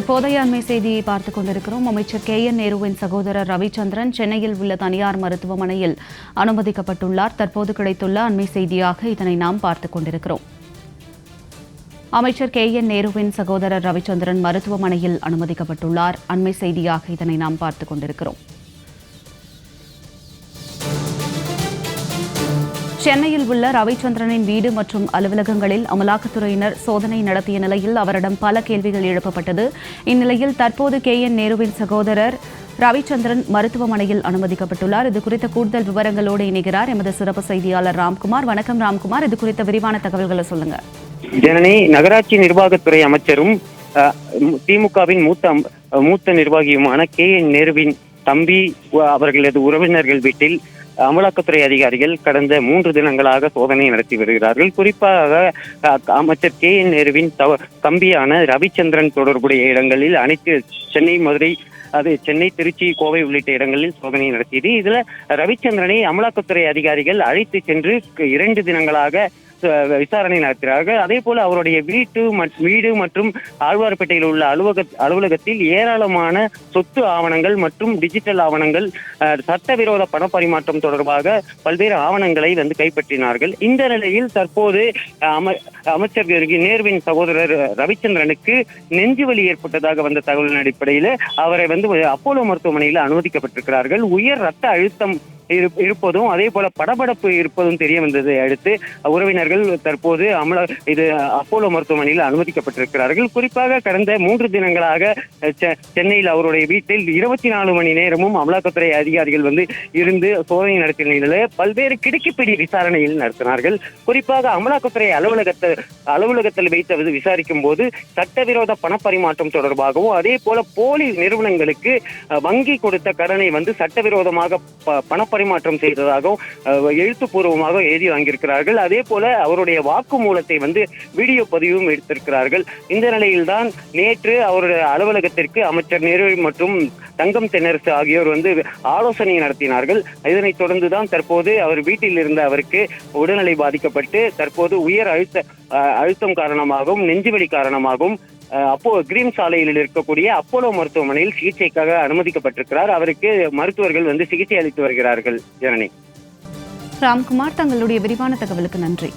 தற்போதைய அண்மை செய்தியை பார்த்துக் கொண்டிருக்கிறோம். அமைச்சர் கே. என். நேருவின் சகோதரர் ரவிச்சந்திரன் சென்னையில் உள்ள தனியார் மருத்துவமனையில் அனுமதிக்கப்பட்டுள்ளார். தற்போது கிடைத்துள்ள அண்மை செய்தியாக இதனை நாம் பார்த்துக் கொண்டிருக்கிறோம். அமைச்சர் கே. என். நேருவின் சகோதரர் ரவிச்சந்திரன் மருத்துவமனையில் அனுமதிக்கப்பட்டுள்ளார். அண்மை செய்தியாக இதனை நாம் பார்த்துக் கொண்டிருக்கிறோம். சென்னையில் உள்ள ரவிச்சந்திரனின் வீடு மற்றும் அலுவலகங்களில் அமலாக்கத்துறையினர் சோதனை நடத்திய நிலையில் அவரிடம் பல கேள்விகள் எழுப்பப்பட்டது. இந்நிலையில் தற்போது கே. என். நேருவின் சகோதரர் ரவிச்சந்திரன் மருத்துவமனையில் அனுமதிக்கப்பட்டுள்ளார். இது குறித்த கூடுதல் விவரங்களோடு இணைகிறார் எமது சிறப்பு செய்தியாளர் ராம்குமார். வணக்கம் ராம்குமார். இது குறித்த விரிவான தகவல்களை சொல்லுங்க. ஜனனி நகராட்சி நிர்வாகத்துறை அமைச்சரும் திமுகவின் மூத்த மூத்த நிர்வாகியுமான கே. என். நேருவின் தம்பி அவர்களது உறவினர்கள் வீட்டில் அமலாக்கத்துறை அதிகாரிகள் கடந்த மூன்று தினங்களாக சோதனை நடத்தி வருகிறார்கள். குறிப்பாக அமைச்சர் கே. என். நேருவின் தவ- தம்பியான ரவிச்சந்திரன் தொடர்புடைய இடங்களில் அனைத்து சென்னை மதுரை அது சென்னை திருச்சி கோவை உள்ளிட்ட இடங்களில் சோதனை நடத்தியது. இதுல ரவிச்சந்திரனை அமலாக்கத்துறை அதிகாரிகள் அழைத்து சென்று இரண்டு தினங்களாக விசாரணை நடத்தினார்கள். அதே போல அவருடைய வீட்டு வீடு மற்றும் ஆழ்வார்பேட்டையில் உள்ள அலுவலக அலுவலகத்தில் ஏராளமான சொத்து ஆவணங்கள் மற்றும் டிஜிட்டல் ஆவணங்கள் சட்டவிரோத பண பரிமாற்றம் தொடர்பாக பல்வேறு ஆவணங்களை வந்து கைப்பற்றினார்கள். இந்த நிலையில் தற்போது அமைச்சர் நேருவின் சகோதரர் ரவிச்சந்திரனுக்கு நெஞ்சுவலி ஏற்பட்டதாக வந்த தகவலின் அடிப்படையில் அவரை வந்து அப்போலோ மருத்துவமனையில் அனுமதிக்கப்பட்டிருக்கிறார்கள். உயர் ரத்த அழுத்தம் இருப்பதும் அதே போல படபடப்பு இருப்பதும் தெரிய வந்ததை அடுத்து உறவினர்கள் தற்போது அமல இது அப்போலோ மருத்துவமனையில் அனுமதிக்கப்பட்டிருக்கிறார்கள். குறிப்பாக கடந்த மூன்று தினங்களாக செ- சென்னையில் அவருடைய வீட்டில் இருபத்தி நாலு மணி நேரமும் அமலாக்கத்துறை அதிகாரிகள் வந்து இருந்து சோதனை நடத்திய நிலையில் பல்வேறு கிடுக்கிப்பிடி விசாரணையில் நடத்தினார்கள். குறிப்பாக அமலாக்கத்துறை அலுவலகத்தை அலுவலகத்தில் வைத்து விசாரிக்கும் போது சட்டவிரோத பணப்பரிமாற்றம் தொடர்பாகவும் அதே போல போலி நிறுவனங்களுக்கு வங்கி கொடுத்த கடனை வந்து சட்டவிரோதமாக ப- பரிமாற்றம் செய்ததாகவும் எழுத்துப்பூர்வமாக எழுதி வாங்கியிருக்கிறார்கள். அதே போல அவருடைய வாக்குமூலத்தை வந்து வீடியோ பதிவும் எடுத்திருக்கிறார்கள். இந்த நிலையில்தான் நேற்று அவருடைய அலுவலகத்திற்கு அமைச்சர் நேரு மற்றும் தங்கம் தென்னரசு ஆகியோர் வந்து ஆலோசனை நடத்தினார்கள். இதனைத் தொடர்ந்துதான் தற்போது அவர் வீட்டில் இருந்த அவருக்கு உடல்நிலை பாதிக்கப்பட்டு தற்போது உயர் அழுத்த அழுத்தம் காரணமாகவும் நெஞ்சுவலி காரணமாகவும் அப்போ கிரீன் சாலையில் இருக்கக்கூடிய அப்போலோ மருத்துவமனையில் சிகிச்சைக்காக அனுமதிக்கப்பட்டிருக்கிறார். அவருக்கு மருத்துவர்கள் வந்து சிகிச்சை அளித்து வருகிறார்கள் ஜனனி. ராம்குமார் தங்களுடைய விரிவான தகவலுக்கு நன்றி.